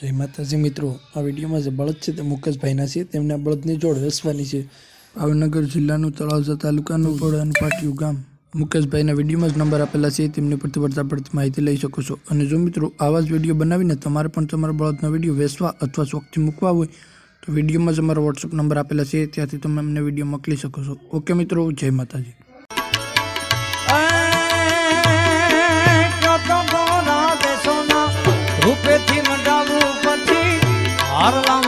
જય માતાજી મિત્રો, આ વિડીયોમાં જે બળદ છે તે મુકેશભાઈના છે. તેમના બળદની જોડ વેસવાની છે. ભાવનગર જિલ્લાનું તળાવજા તાલુકાનું બોડાનું પાટિયું ગામ. મુકેશભાઈના વિડીયોમાં જ નંબર આપેલા છે, તેમની પરથી પડતા પડતી માહિતી લઈ શકો છો. અને જો મિત્રો, આવા જ વીડિયો બનાવીને તમારે પણ તમારા બળદનો વીડિયો વેચવા અથવા શોખથી મૂકવા હોય, તો વિડીયોમાં જ અમારો વોટ્સઅપ નંબર આપેલા છે, ત્યાંથી તમે અમને વીડિયો મોકલી શકો છો. ઓકે મિત્રો, જય માતાજી.